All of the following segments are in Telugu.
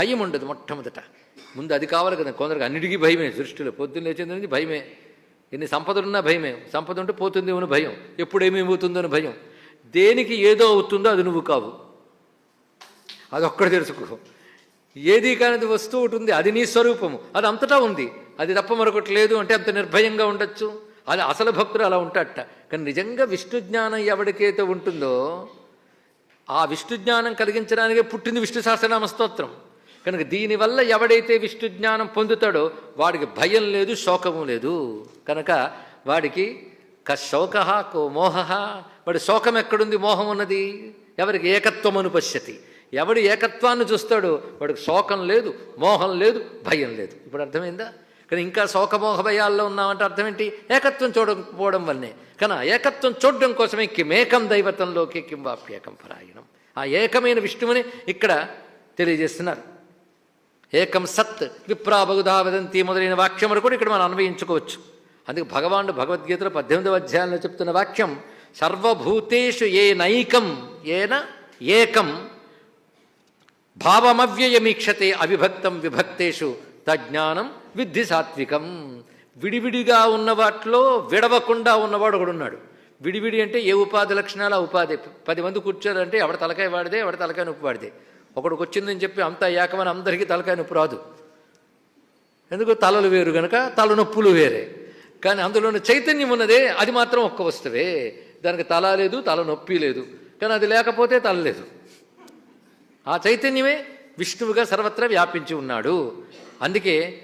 భయం ఉండదు మొట్టమొదట. ముందు అది కావాలి కదా కొందరికి అన్నిటికీ భయమే సృష్టిలో. పొద్దున్న లేచింది నుంచి భయమే. ఎన్ని సంపదలున్నా భయమే. సంపద ఉంటే పోతుంది అని భయం. ఎప్పుడేమేమవుతుందో అని భయం. దేనికి ఏదో అవుతుందో అది నువ్వు కావు. అదొక్కడు తెలుసుకో. ఏది కానిది వస్తువు ఉంటుంది. అది నీ స్వరూపము. అది అంతటా ఉంది. అది తప్ప మరొకటి లేదు అంటే అంత నిర్భయంగా ఉండొచ్చు. అది అసలు భక్తుడు అలా ఉంటాడట. కానీ నిజంగా విష్ణు జ్ఞానం ఎవరికైతే ఉంటుందో ఆ విష్ణు జ్ఞానం కలిగించడానికే పుట్టింది విష్ణు సహస్రనామ స్తోత్రం. కనుక దీనివల్ల ఎవడైతే విష్ణు జ్ఞానం పొందుతాడో వాడికి భయం లేదు శోకము లేదు. కనుక వాడికి క శోక కో మోహ. వాడి శోకం ఎక్కడుంది? మోహం ఉన్నది. ఎవరికి? ఏకత్వం అనుపశ్యతి. ఎవడు ఏకత్వాన్ని చూస్తాడో వాడికి శోకం లేదు మోహం లేదు భయం లేదు. ఇప్పుడు అర్థమైందా? కానీ ఇంకా శోకమోహ భయాల్లో ఉన్నామంటే అర్థం ఏంటి? ఏకత్వం చూడకపోవడం వల్లనే. కానీ ఏకత్వం చూడడం కోసమే కిమేకం దైవతంలోకి కిం వాప్యేకం పరాయణం. ఆ ఏకమైన విష్ణువుని ఇక్కడ తెలియజేస్తున్నారు. ఏకం సత్ విప్రాబగుధా వదంతి మొదలైన వాక్యం కూడా ఇక్కడ మనం అన్వయించుకోవచ్చు. అందుకే భగవానుడు భగవద్గీతలో పద్దెనిమిదవ అధ్యాయంలో చెప్తున్న వాక్యం సర్వభూతేషు ఏ నైకం ఏన ఏకం భావమవ్యయమీక్షతే అవిభక్తం విభక్తేషు తజ్ఞానం విద్ధి సాత్వికం. విడివిడిగా ఉన్న వాటిలో విడవకుండా ఉన్నవాడు ఒకడున్నాడు విడివిడి అంటే ఏ ఉపాధి లక్షణాలు? ఆ ఉపాధి. పది మంది కూర్చోరంటే ఎవడ తలకాయ వాడిదే ఎవడ తలకాయ నొప్పి వాడిదే. ఒకడికి వచ్చిందని చెప్పి అంతా ఏకమని అందరికీ తలకాయ నొప్పి రాదు. ఎందుకు తలలు వేరు గనక తలనొప్పులు వేరే. కానీ అందులోని చైతన్యం ఉన్నదే అది మాత్రం ఒక్క వస్తువే. దానికి తల లేదు తలనొప్పి లేదు. కానీ అది లేకపోతే తల లేదు. ఆ చైతన్యమే విష్ణువుగా సర్వత్రా వ్యాపించి ఉన్నాడు. అందుకే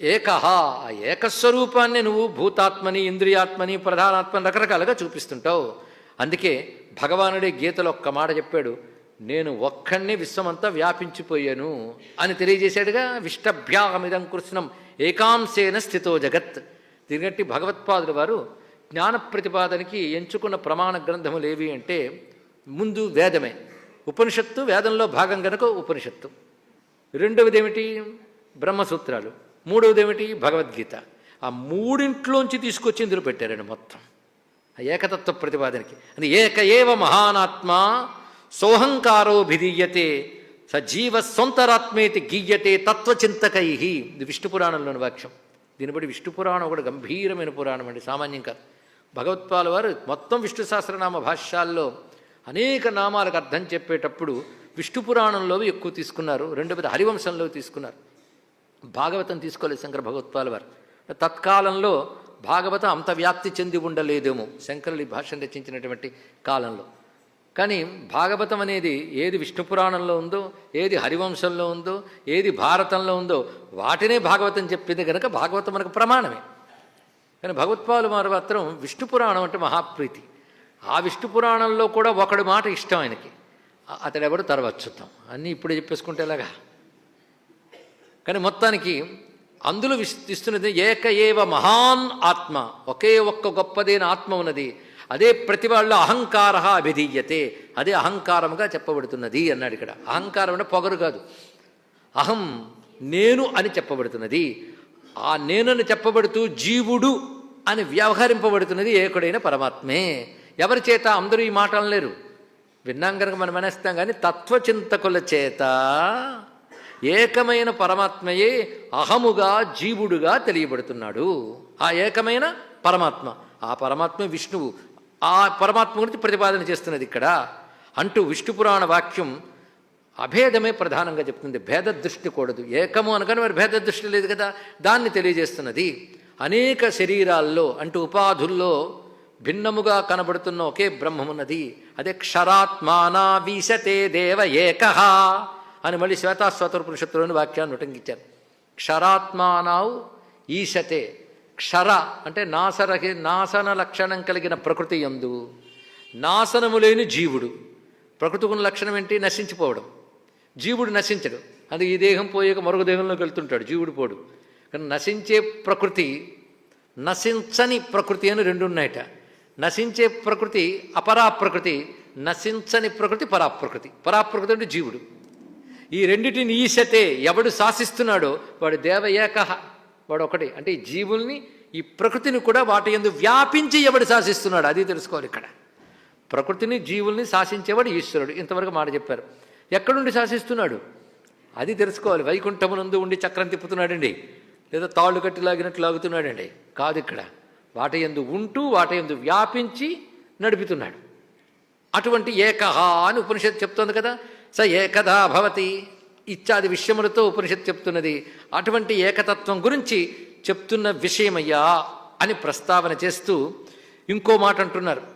ఏకహ ఆ ఏకస్వరూపాన్ని నువ్వు భూతాత్మని ఇంద్రియాత్మని ప్రధానాత్మని రకరకాలుగా చూపిస్తుంటావు. అందుకే భగవానుడే గీతలో ఒక్క మాట చెప్పాడు. నేను ఒక్కడిని విశ్వమంతా వ్యాపించిపోయాను అని తెలియజేశాడుగా విష్టభ్యాగమిదం కృష్ణం ఏకాంశేన స్థితో జగత్. దీనిగట్టి భగవత్పాదుల వారు జ్ఞాన ప్రతిపాదనకి ఎంచుకున్న ప్రమాణ గ్రంథములు ఏవి అంటే ముందు వేదమే. ఉపనిషత్తు వేదంలో భాగం గనక ఉపనిషత్తు. రెండవది ఏమిటి బ్రహ్మసూత్రాలు. మూడవది ఏమిటి భగవద్గీత. ఆ మూడింట్లోంచి తీసుకొచ్చి ఇందులో పెట్టారండి మొత్తం. ఆ ఏకతత్వ ప్రతిపాదనకి. అది ఏక ఏవ మహానాత్మ సోహంకారోభిధీయతే సజీవ సొంతరాత్మేతి గీయతే తత్వచింతకై. ఇది విష్ణు పురాణంలోని వాక్యం. దీన్ని బట్టి విష్ణు పురాణం ఒకటి గంభీరమైన పురాణం అండి సామాన్యం కాదు. భగవత్పాల వారు మొత్తం విష్ణు సహస్రనామ భాష్యాల్లో అనేక నామాలకు అర్థం చెప్పేటప్పుడు విష్ణు పురాణంలో ఎక్కువ తీసుకున్నారు. రెండవది హరివంశంలో తీసుకున్నారు. భాగవతం తీసుకోలేదు శంకర భగవత్పాల వారు. తత్కాలంలో భాగవతం అంత వ్యాప్తి చెంది ఉండలేదేమో శంకరులు ఈ భాషను రచించినటువంటి కాలంలో. కానీ భాగవతం అనేది ఏది విష్ణు పురాణంలో ఉందో ఏది హరివంశంలో ఉందో ఏది భారతంలో ఉందో వాటినే భాగవతం చెప్పింది కనుక భాగవతం మనకు ప్రమాణమే. కానీ భగవత్పాలు వారు మాత్రం విష్ణు పురాణం అంటే మహాప్రీతి. ఆ విష్ణు పురాణంలో కూడా ఒకడి మాట ఇష్టం ఆయనకి. అతడు ఎవడు తర్వాత చూద్దాం. అన్నీ ఇప్పుడే చెప్పేసుకుంటే ఎలాగా? కానీ మొత్తానికి అందులో ఇస్తున్నది ఏక ఏవ మహాన్ ఆత్మ. ఒకే ఒక్క గొప్పదైన ఆత్మ ఉన్నది. అదే ప్రతి వాళ్ళు అహంకార అభిధీయతే. అదే అహంకారముగా చెప్పబడుతున్నది అన్నాడు ఇక్కడ. అహంకారం అంటే పొగరు కాదు. అహం నేను అని చెప్పబడుతున్నది. ఆ నేనని చెప్పబడుతూ జీవుడు అని వ్యవహరింపబడుతున్నది ఏకుడైన పరమాత్మే. ఎవరి చేత? అందరూ ఈ మాటలు లేరు. విన్నాం కనుక మనం అనేస్తాం కానీ తత్వచింతకుల చేత ఏకమైన పరమాత్మయే అహముగా జీవుడుగా తెలియబడుతున్నాడు. ఆ ఏకమైన పరమాత్మ. ఆ పరమాత్మ విష్ణువు. ఆ పరమాత్మ గురించి ప్రతిపాదన చేస్తున్నది ఇక్కడ. అంటూ విష్ణు పురాణ వాక్యం అభేదమే ప్రధానంగా చెప్తుంది. భేద దృష్టి కూడదు. ఏకము అనగానే మరి భేద దృష్టి లేదు కదా? దాన్ని తెలియజేస్తున్నది. అనేక శరీరాల్లో అంటూ ఉపాధుల్లో భిన్నముగా కనబడుతున్న ఒకే బ్రహ్మమున్నది. అదే క్షరాత్మానా వీసతే దేవ ఏకహ అని మళ్ళీ శ్వేతాస్వతరపురుషత్తులోని వాక్యాన్ని ఉటంకించారు. క్షరాత్మానావు ఈశతే. క్షర అంటే నాసరహి నాశన లక్షణం కలిగిన ప్రకృతి ఎందు నాశనము లేని జీవుడు. ప్రకృతి ఉన్న లక్షణం ఏంటి? నశించిపోవడం. జీవుడు నశించడు. అది ఈ దేహం పోయాక మరొక దేహంలోకి వెళ్తుంటాడు. జీవుడు పోడు. కానీ నశించే ప్రకృతి నశించని ప్రకృతి అని రెండు ఉన్నాయట. నశించే ప్రకృతి అపరా ప్రకృతి నశించని ప్రకృతి పరాప్రకృతి. పరాప్రకృతి అంటే జీవుడు. ఈ రెండిటిని ఈశతే ఎవడు శాసిస్తున్నాడో వాడు దేవ ఏకహ వాడు ఒకటి అంటే ఈ జీవుల్ని ఈ ప్రకృతిని కూడా వాటి ఎందు వ్యాపించి ఎవడు శాసిస్తున్నాడు? అది తెలుసుకోవాలి ఇక్కడ. ప్రకృతిని జీవుల్ని శాసించేవాడు ఈశ్వరుడు. ఇంతవరకు మాట చెప్పారు. ఎక్కడుండి శాసిస్తున్నాడు? అది తెలుసుకోవాలి. వైకుంఠమునందు ఉండి చక్రం తిప్పుతున్నాడండి. లేదా తాళ్ళు కట్టి లాగినట్టు లాగుతున్నాడండి. కాదు ఇక్కడ. వాటి ఎందు ఉంటూ వాటి ఎందు వ్యాపించి నడుపుతున్నాడు. అటువంటి ఏకహ అని ఉపనిషత్తు చెప్తోంది కదా. స ఏకదా భవతి. ఇత్యాది విషయములతో ఉపనిషత్ చెప్తున్నది. అటువంటి ఏకతత్వం గురించి చెప్తున్న విషయమయ్యా అని ప్రస్తావన చేస్తూ ఇంకో మాట అంటున్నారు.